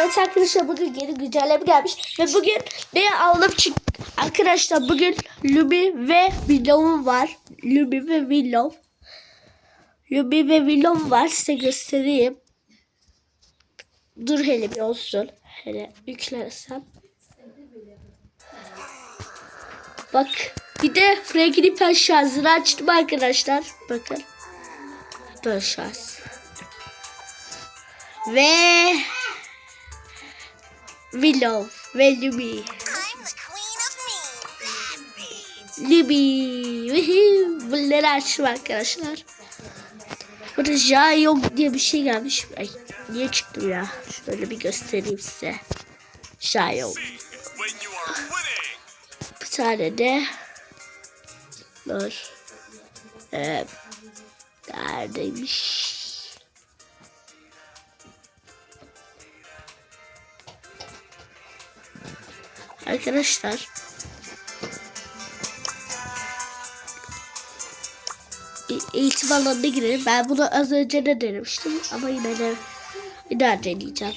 Evet arkadaşlar bugün yeni güncelleme gelmiş ve bugün ne aldım çık arkadaşlar bugün Luby ve Willow'um var. Luby ve Willow. Luby ve Willow var size göstereyim. Dur hele bir olsun. Hele yüklersem. Bak bir de Frank'in pen şarjını açtım arkadaşlar. Bakın. Böyle. Ve Willow ve. Luby. Woohoo. Bunları açtım arkadaşlar. Burada ja yok diye bir şey gelmiş. Ay, niye çıktım ya? Şöyle bir göstereyim size. Ja yok. Bir tane de dur. Ee, neredeymiş? Arkadaşlar eğitim alanına girelim. Ben bunu az önce de denemiştim ama yine de bir daha deneyeceğim.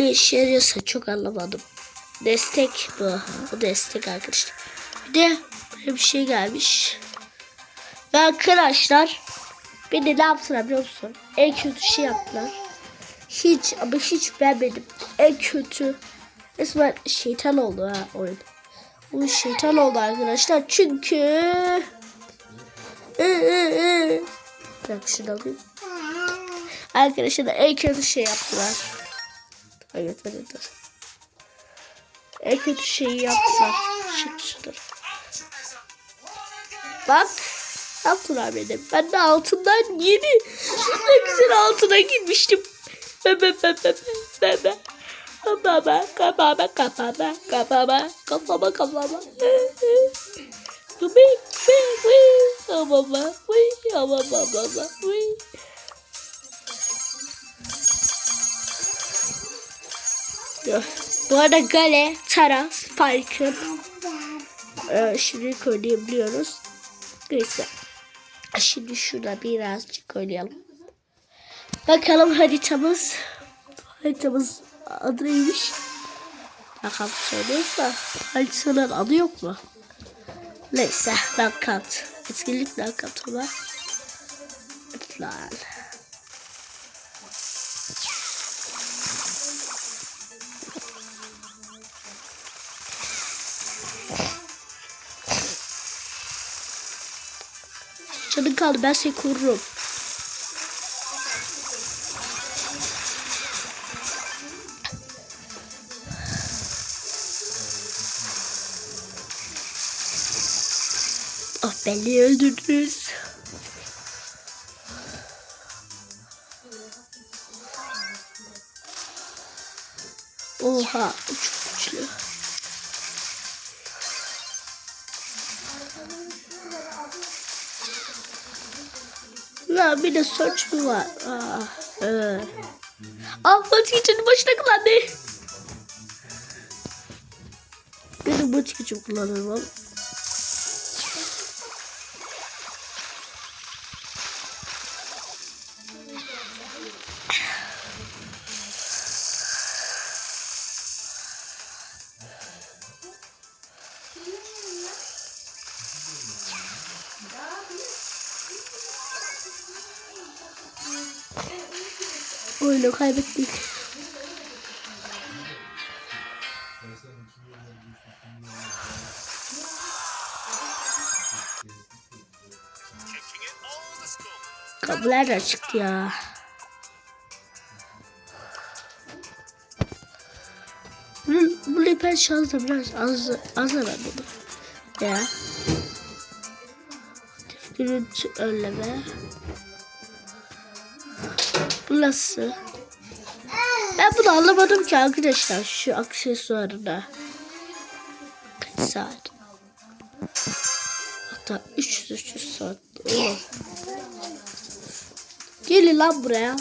Ne işe yarıyorsa çok anlamadım. Destek bu. Bu destek arkadaşlar. Bir de böyle bir şey gelmiş. Ve arkadaşlar de ne yaptılar biliyor musun? En kötü şey yaptılar. Hiç ama hiç beğenmedim. En kötü. Resmen şeytan oldu ha oyun. Bu şeytan oldu arkadaşlar. Çünkü Bak şunu alayım. Arkadaşlar en kötü şey yaptılar. Evet evet evet. En kötü şeyi yaptılar. Çık şuradan. Bak. Yaptılar benim. Ben de altından yeni. Ne güzel altına girmiştim. Bebe bebe bebe. Kafama, kafama, kafama, kafama, kafama, kafama. Kafama, kıbı, kafama, kafama, Yok. Bu arada Gale, Tara, Spike'ın e, şimdi oynayabiliyoruz. Neyse. Şimdi şurada birazcık oynayalım. Bakalım haritamız. Haritamız adı neymiş? Bakalım söylüyorsa haritanın adı yok mu? Neyse nakat. Etkinlik nakat olan. Falan. Canın kaldı ben seni korurum. Oh beni öldürdünüz. Oha çok güçlü. La bir de search mü var? Ah, ee. Ah Batı başına kullandı. Benim Batı için kullanırım Oyunu kaybettik. Kapılar da çıktı ya. Bu, bu liper şansı biraz az, az ben bunu. Ya. Görüntü önleme. Bu nasıl? Ben bunu anlamadım ki arkadaşlar şu aksesuarına. Kaç saat? Hatta 300-300 saat. Gelin lan buraya.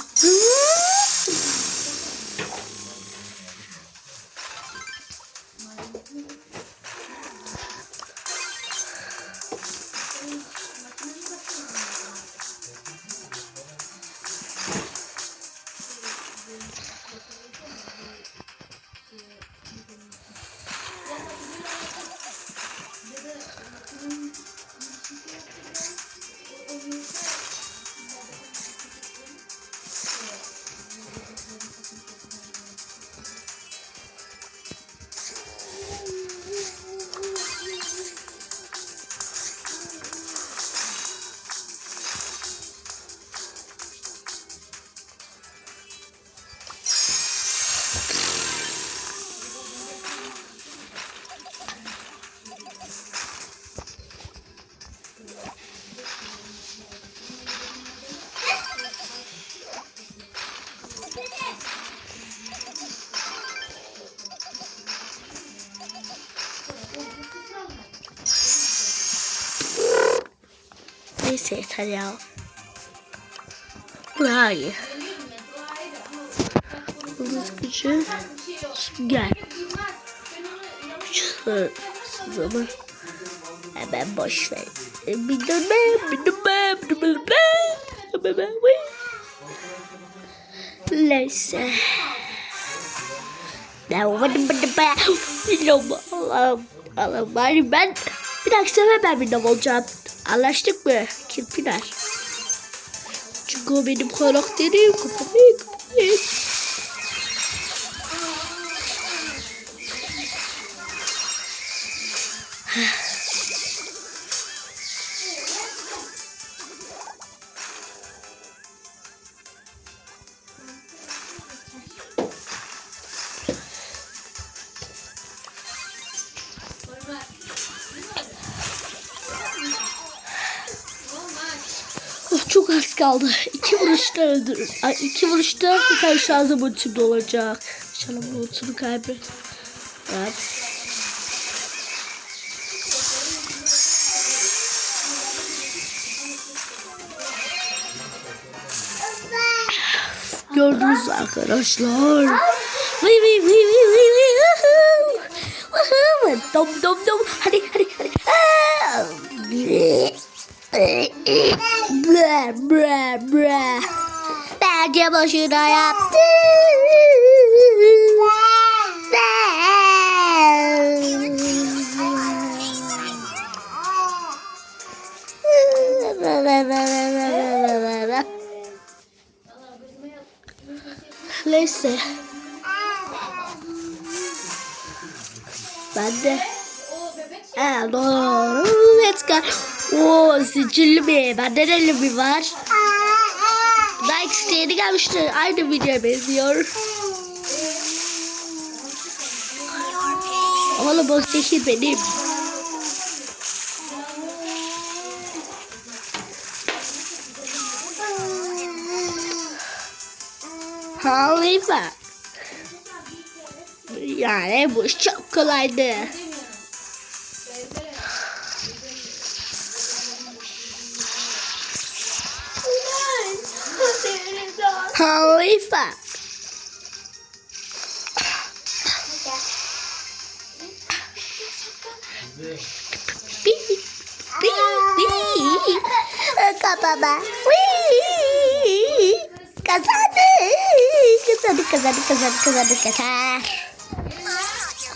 Neyse yeter ya. Bu daha iyi. Yıldız gücü. Şu zaman hemen boş ver. Bir dönme, bir dönme, bir dönme. Neyse. Allah'ım, Allah'ım ben bir dahaki sefer ben bir olacağım. Anlaştık mı? Kirpiler. Çünkü o benim karakterim. Kafamı kafamı. Kaldı. İki vuruşta öldürür. Ay, iki vuruşta bir tane şarjı botum olacak. İnşallah bu botumu kaybet. Evet. Gördünüz arkadaşlar. Vıy vıy vıy vıy vıy vıy. Woohoo. Dom dom dom. Hadi hadi hadi. Bra bra bra. Bence boşuna yaptı. Neyse. Ben de Ha doğru. Let's go. Oo sicilli mi? Bende de mi var? Like isteyeni gelmişti. Aynı videoya benziyor. Oğlum o zehir benim. Harika. Yani bu çok kolaydı. Harika. Baba. Kazandı. Kazandı, kazandı, kazandı, kazandı, kazandı.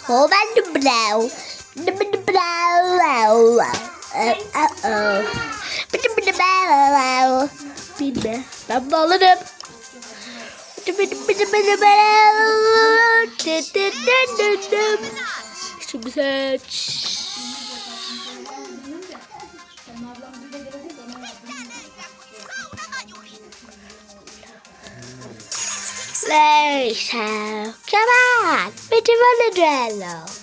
Oh, ben de brow. De de brow. Uh-oh. Bir de brow. Bilme. Ben de alırım. De de de de de brow. De de de de de. Şimdi seç. Neyse. Come on. Bitte mal ein Duello.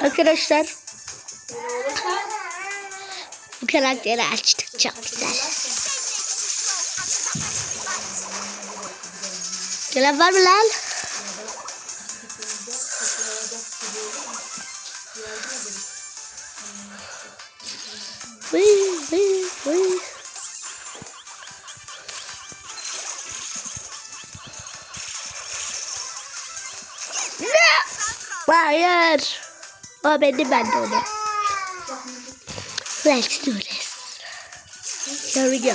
Arkadaşlar. Bu karakteri açtık çok güzel. Gelen var mı lan? O benim ben de onu. Let's do this. Here we go.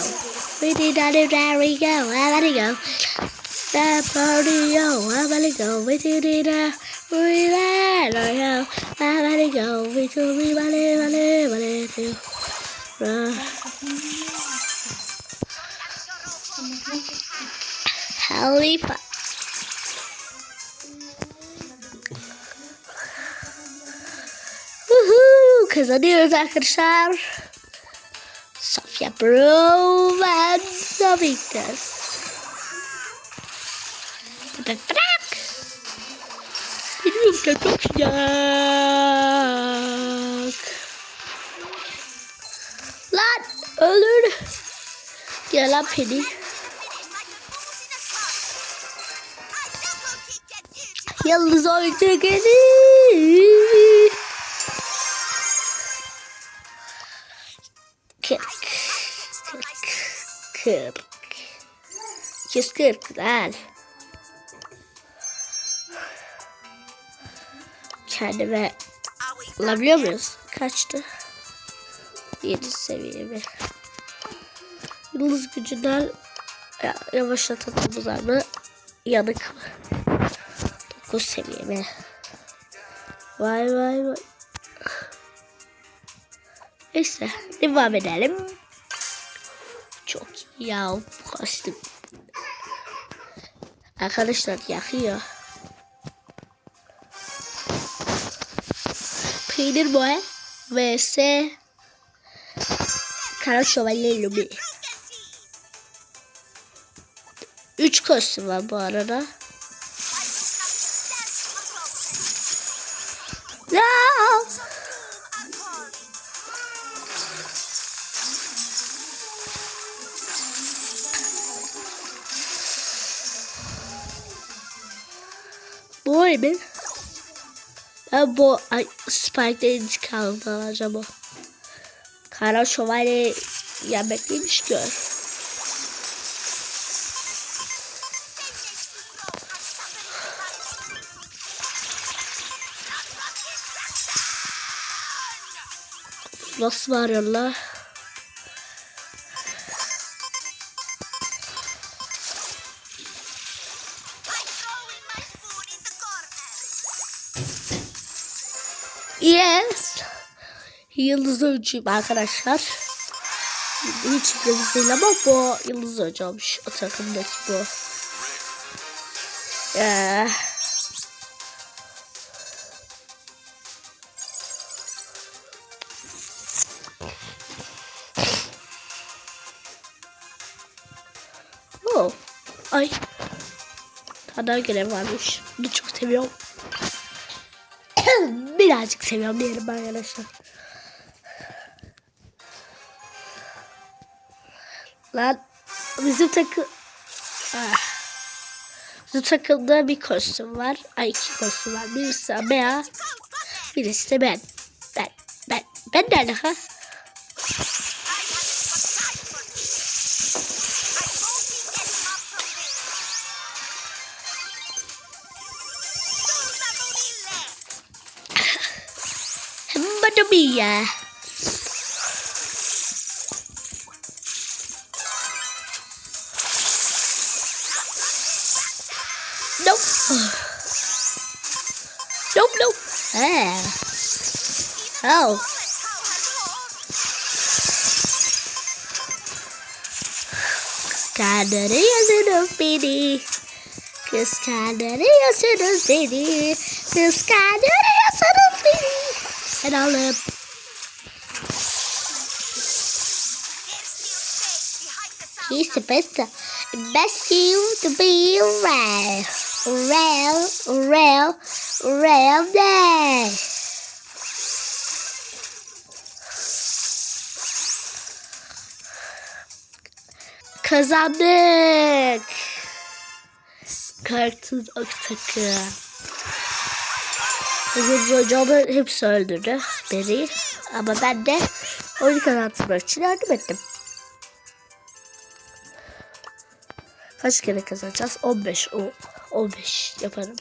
We did that, there we go. I it go. That party, yo, I it go. We did it, uh, we let it go. I it go. We do, we let it, let it, let it do. Holy fuck. Kazanıyoruz arkadaşlar. Sofya Bro ve Sonitas. Bırak bırak. Benim ülkem çok sıcak. Lan ölür. Gel lan Penny. Yıldız oyuncu gelir. 240. 240 güzel. Kendime alabiliyor muyuz? Kaçtı? 7 seviyemi. Yıldız gücünden yavaşlatalım uzanı. Yanık mı? 9 seviyemi. Vay vay vay. Neyse devam edelim. Ya kostüm. Arkadaşlar yakıyor. Peynir boy vs Kara Şövalye Lumi. Üç kostüm var bu arada. Mi? Ben bu ay, Spike'den intikamını o. Kara şövalye yemekliymiş gör. Nasıl bağırıyorlar? Yes. Yıldız oyuncuyum arkadaşlar. Hiç yıldız değil ama bu yıldız oyuncu olmuş. O takımdaki bu. Ee, Oh. Ay. Daha görev varmış. Bunu çok seviyorum. Birazcık seviyorum diyelim arkadaşlar. Lan bizim takım ah. Bizim takımda bir kostüm var. Ay iki kostüm var. Birisi Bea. Birisi de ben. Ben. Ben. Ben nerede ha? Mia. Nope. Nope, nope. Ah. Oh. Kıskanırıyorsunuz beni. Kıskanırıyorsunuz beni. Kıskanırıyorsunuz beni. Ben alıp. he's the best, best you to be real, real, real, real day. Kazandık. Kartın ok takı. Yıldız hocamı hepsi öldürdü beni. Ama ben de oyun kazandım için yardım ettim. Kaç kere kazanacağız? 15. O 15 yaparım.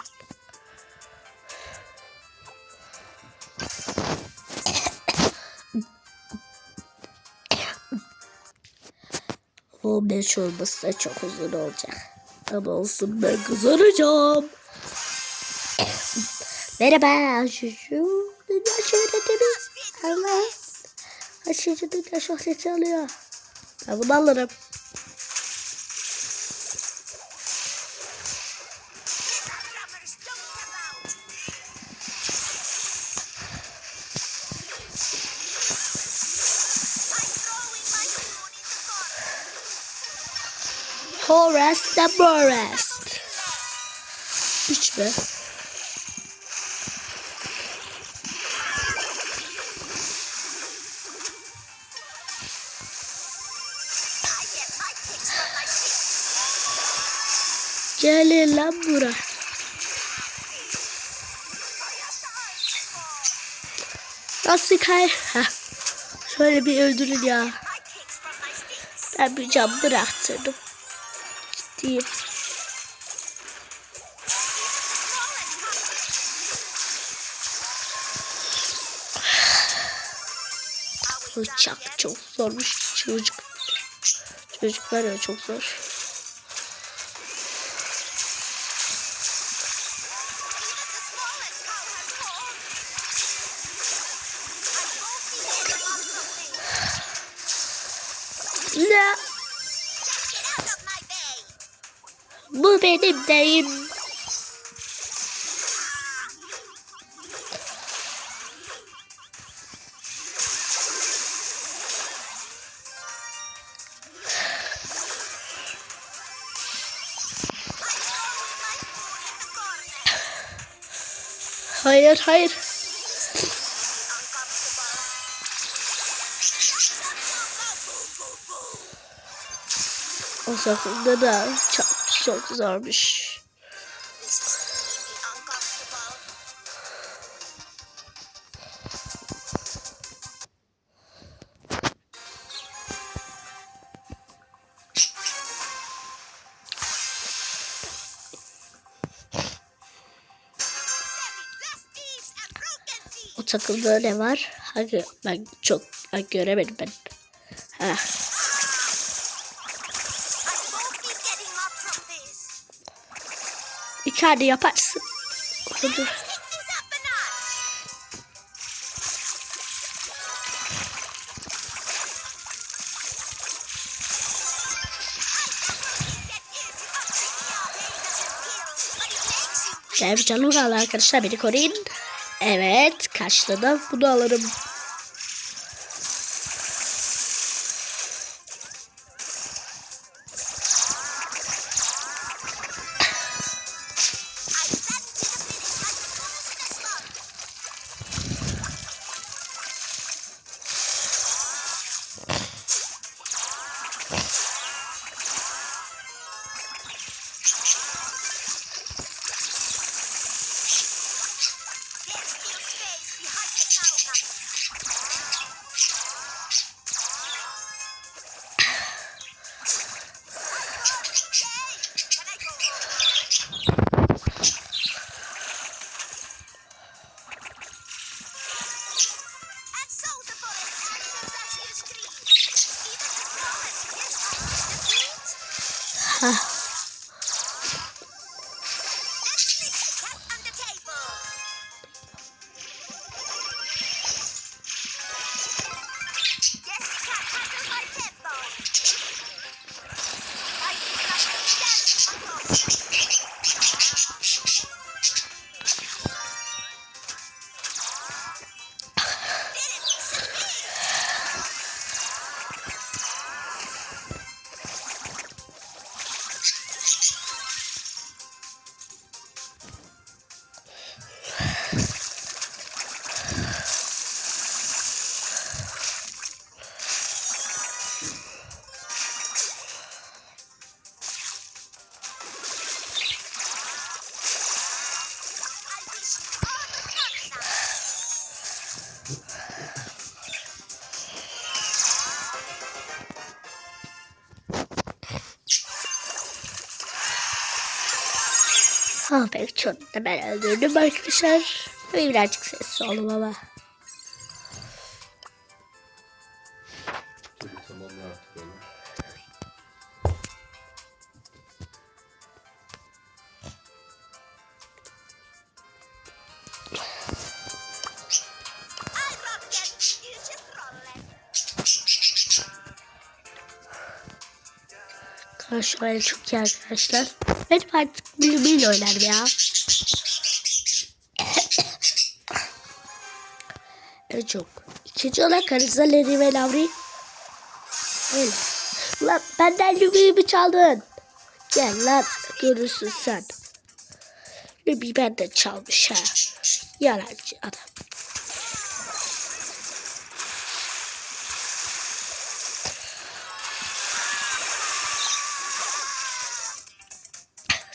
O 5 olması da çok uzun olacak. Ama olsun ben kazanacağım. Merhaba çocuğum. Dünya şöhreti mi? Allah. Aşırı dünya şöhreti alıyor. Ben bunu alırım. The Forest. Üç feet. Gelin lan bura. Nasıl kay? Heh. Şöyle bir öldürün ya. Ben bir cam bıraktırdım. Ciddiyim. Bıçak çok zormuş çocuk. Çocuk var ya çok zor. Bu benim deyim. Hayır hayır. O sakında da çok çok zormuş. O takımda ne var? Hangi? Ben çok ben göremedim ben. Ha. İçeride yaparsın. Hadi. Canım kaldı arkadaşlar beni koruyun. Evet karşıladım. Bunu alırım. Ha. Ah be çok da ben öldürdüm arkadaşlar. Ve birazcık sessiz oldum ama. Karşılar çok iyi arkadaşlar. Benim artık bilmeyle oynarım ya. evet çok. İkinci olarak Arıza Lady ve Lavri. Öyle. Lan benden Lumi'yi çaldın? Gel lan görürsün sen. Lumi benden çalmış ha. Yalancı adam.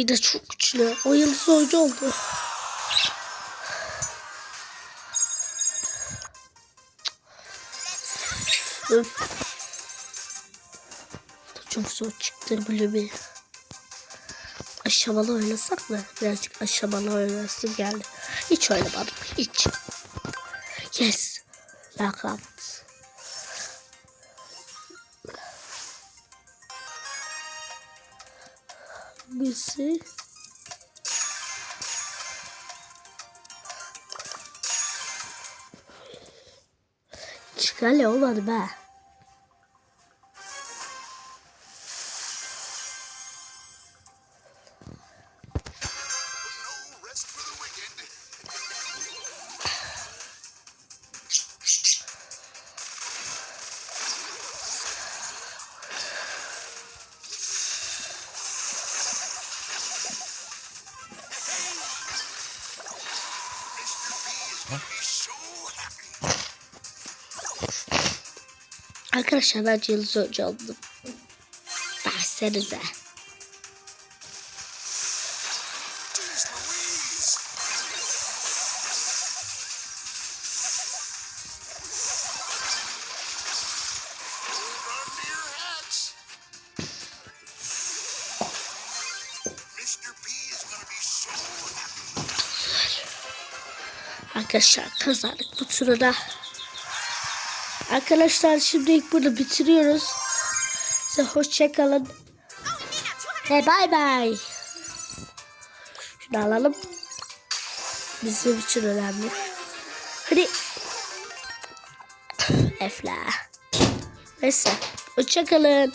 Olivia de çok güçlü. O yıldız oyuncu oldu. Çok zor çıktı Olivia. Aşamalı oynasak mı? Birazcık aşamalı oynasım geldi. Hiç oynamadım. Hiç. Yes. Knockout. Birisi. Çıkar olmadı be. İs going to be so happy. Arkadaşlar kazandık bu turda. Arkadaşlar şimdi burada bitiriyoruz. Size hoşçakalın. Ve bay bay. Şunu alalım. Bizim için önemli. Hadi. Efla. Neyse. Hoşçakalın.